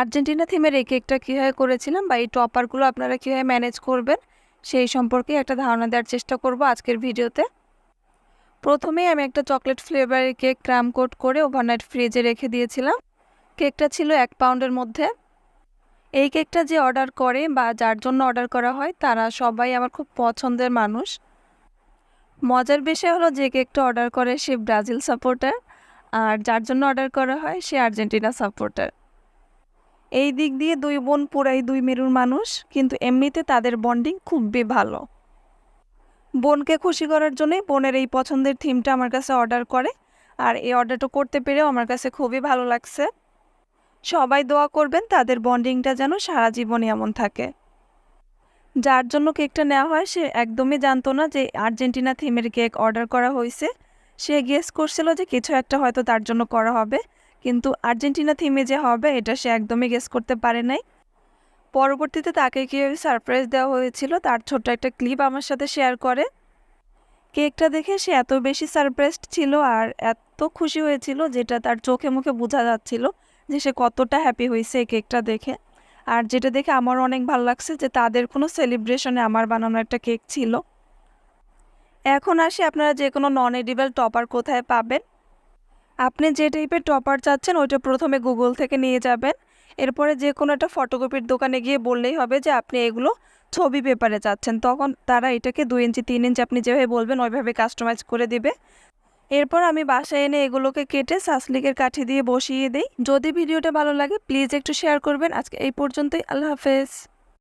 Argentina থিমের এই কেকটা কীভাবে করেছিলাম বা এই টপারগুলো আপনারা কীভাবে ম্যানেজ করবেন, সেই সম্পর্কে একটা ধারণা দেওয়ার চেষ্টা করব আজকের ভিডিওতে। প্রথমেই আমি একটা চকলেট ফ্লেভারের কেক ক্রাম কোট করে ওভারনাইট ফ্রিজে রেখে দিয়েছিলাম। কেকটা ছিল এক পাউন্ডের মধ্যে। এই কেকটা যে অর্ডার করে বা যার জন্য অর্ডার করা হয়, তারা সবাই আমার খুব পছন্দের মানুষ। মজার বিষয় হলো যে কেকটা অর্ডার করে সে ব্রাজিল সাপোর্টার, আর যার জন্য অর্ডার করা হয় সে আর্জেন্টিনা সাপোর্টার। এই দিক দিয়ে দুই বোন পুরাই দুই মেরুর মানুষ, কিন্তু এমনিতে তাদের বন্ডিং খুবই ভালো। বোনকে খুশি করার জন্যই বোনের এই পছন্দের থিমটা আমার কাছে অর্ডার করে, আর এই অর্ডারটা করতে পেরেও আমার কাছে খুবই ভালো লাগছে। সবাই দোয়া করবেন তাদের বন্ডিংটা যেন সারা জীবনে এমন থাকে। যার জন্য কেকটা নেওয়া হয়, সে একদমই জানতো না যে আর্জেন্টিনা থিমের কেক অর্ডার করা হয়েছে। সে গেস করছিল যে কিছু একটা হয়তো তার জন্য করা হবে। কিন্তু আর্জেন্টিনা থিমে যে হবে, এটা সে একদমই গেস করতে পারে নাই। পরবর্তীতে তাকে কীভাবে সারপ্রাইজ দেওয়া হয়েছিল, তার ছোট্ট একটা ক্লিপ আমার সাথে শেয়ার করে। কেকটা দেখে সে এত বেশি সারপ্রাইজড ছিল আর এত খুশি হয়েছিল যেটা তার চোখে মুখে বোঝা যাচ্ছিল যে সে কতটা হ্যাপি হয়েছে এই কেকটা দেখে। আর যেটা দেখে আমার অনেক ভালো লাগছে যে তাদের কোনো সেলিব্রেশনে আমার বানানো একটা কেক ছিল। এখন আসি আপনারা যে কোনো নন এডিবল টপার কোথায় পাবেন। আপনি যে টাইপের টপার চাচ্ছেন, ওইটা প্রথমে গুগল থেকে নিয়ে যাবেন। এরপরে যে কোনো একটা ফটোকপির দোকানে গিয়ে বললেই হবে যে, আপনি এগুলো ছবি পেপারে চাচ্ছেন। তখন তারা এটাকে দুই ইঞ্চি, তিন ইঞ্চি আপনি যেভাবে বলবেন, ওইভাবে কাস্টমাইজ করে দিবে। এরপর আমি বাসায় এনে এগুলোকে কেটে সাসলিকের কাঠি দিয়ে বসিয়ে দিই। যদি ভিডিওটা ভালো লাগে প্লিজ একটু শেয়ার করবেন। আজকে এই পর্যন্তই। আল্লাহ হাফেজ।